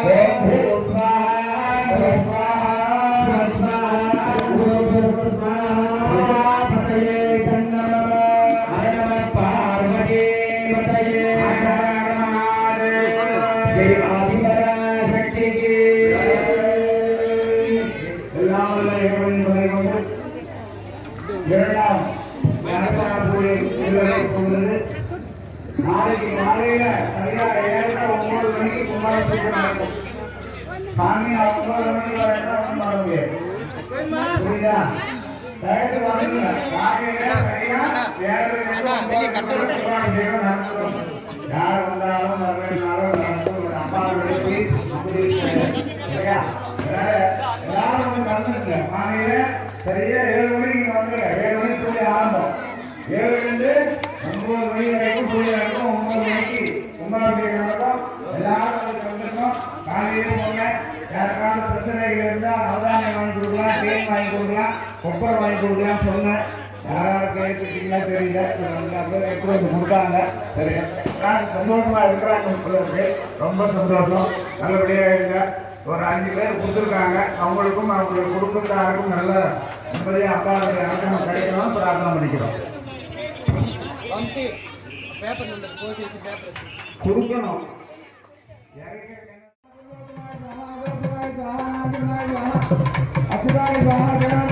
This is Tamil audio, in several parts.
Amém. புரியுதா டயத்துக்கு வந்துருங்க காலையில சரியா? கும்பாபிஷேகம் நடத்துறோம் யார் வந்தாலும் வரவேனாலும் அப்பா அப்படி சரியா? எல்லாரும் வந்து கலந்துருங்க காலையில சரியா ஏழு மணிக்கு இங்க வந்துருங்க. ஏழு மணிக்கு பூஜை ஆரம்பம். ஏழுலேருந்து ஒன்பது மணி வரைக்கும் பூஜை நடக்கும். ஒன்பது மணிக்கு கும்பாபிஷேகம் நடக்கும். எல்லாரும் வந்து கலந்துருக்கோம் காலையில போங்க. யாருக்கான பிரச்சனைகள் இருந்தால் நவதானியம் வாங்கி கொடுக்கலாம் தேன் வாங்கி கொடுக்கலாம் கொப்பரை வாங்கி கொடுக்கலாம் சொன்னேன். யாராவது கேட்டுக்கிட்டீங்களா தெரியல. நல்லா சரி நான் சந்தோஷமாக இருக்கிறாங்க ரொம்ப சந்தோஷம். நல்லபடியாக இருங்க. ஒரு அஞ்சு பேர் கொடுத்துருக்காங்க. அவங்களுக்கும் அவங்களுக்கு கொடுக்குறதாருக்கும் நல்ல நிம்மதியாக அப்பா அடக்கம் கிடைக்கணும் பிரார்த்தனை பண்ணிக்கிறோம். கொடுக்கணும். अखबार बाहर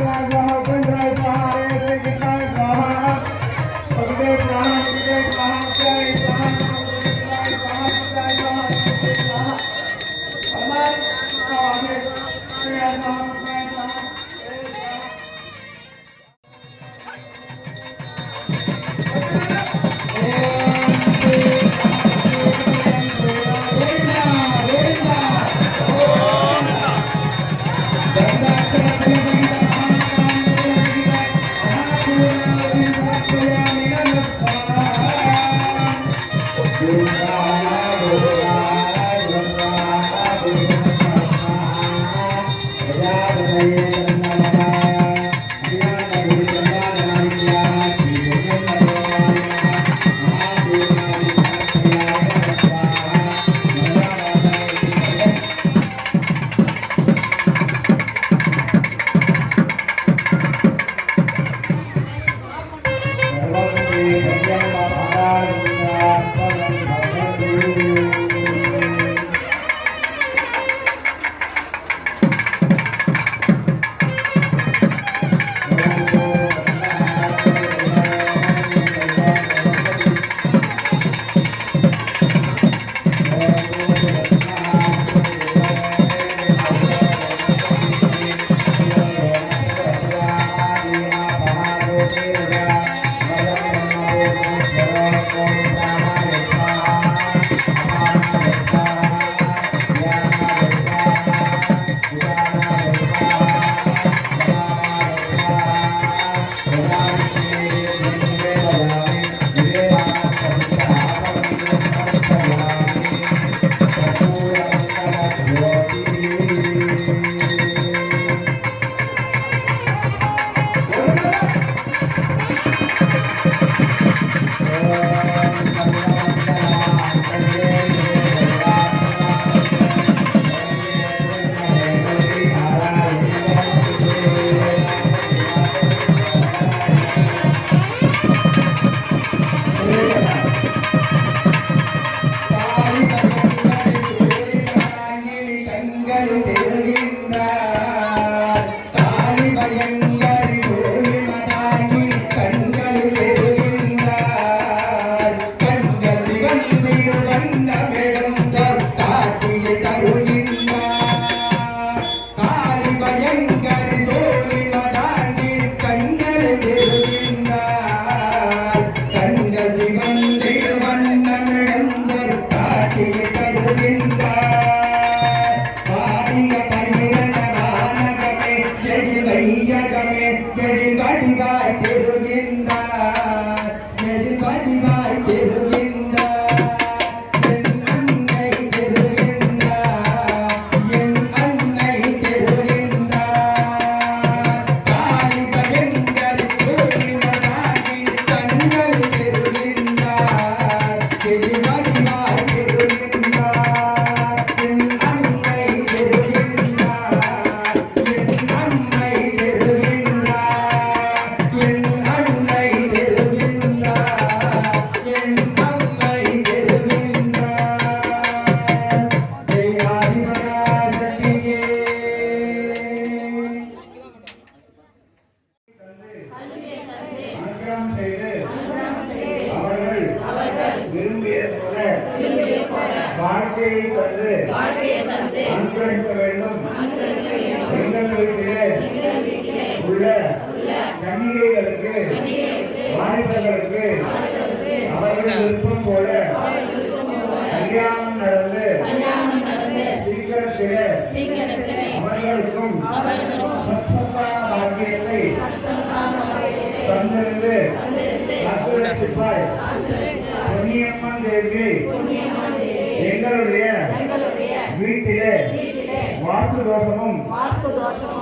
தோஷமும்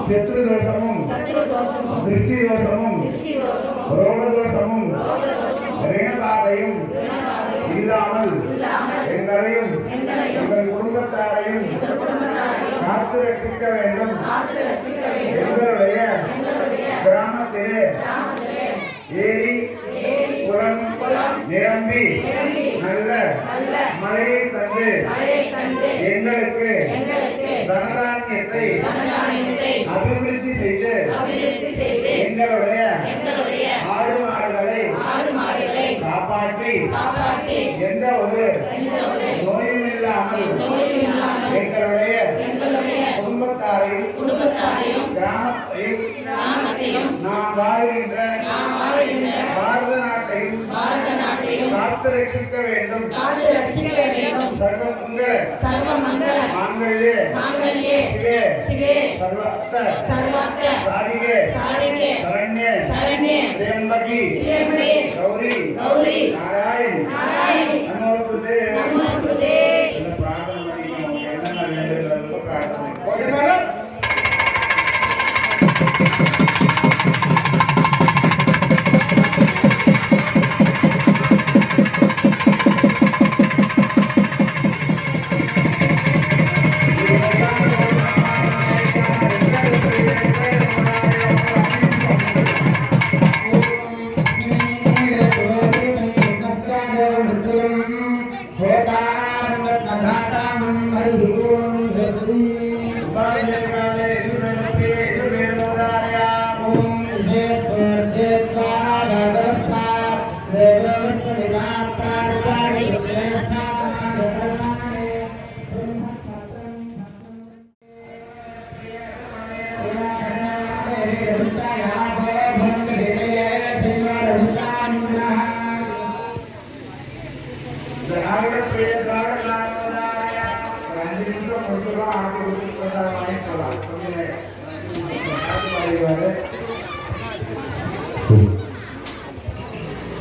சத்ரு தோஷமும் திருஷ்டி தோஷமும் ரோக தோஷமும் ரேணபாதையும் இல்லாமல் எங்களையும் எங்கள் குடும்பத்தாரையும் காத்து ரட்சிக்க வேண்டும். எங்களுடைய கிராமத்திலே ஏரி குளம் நிரம்பி நல்ல மழையை தந்து எங்களுக்கு தனதானியத்தை அபிவிருத்தி செய்து எங்களுடைய ஆடு மாடுகளை காப்பாற்றி எந்த ஒரு நோயும் இல்லாமல் எங்களுடைய குடும்பத்தாரையும் கிராமத்தையும் நாம் வாழ்கின்ற பாரத நாட்டையும் காத்து ரட்சிக்க வேண்டும். சர்வ மங்கள. மாங்கல்யே. சிவே சர்வத்த சாதிகே சரண்யே. திரியம்பகி கௌரி. நாராயண். நமோஸ்துதே. இந்த பிரார்த்தனை பண்ணி என்னென்ன வேண்டுதலோ பிரார்த்தனை ஓகே மேடம் कथातामं हरिः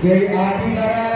যে আটি দ্বারা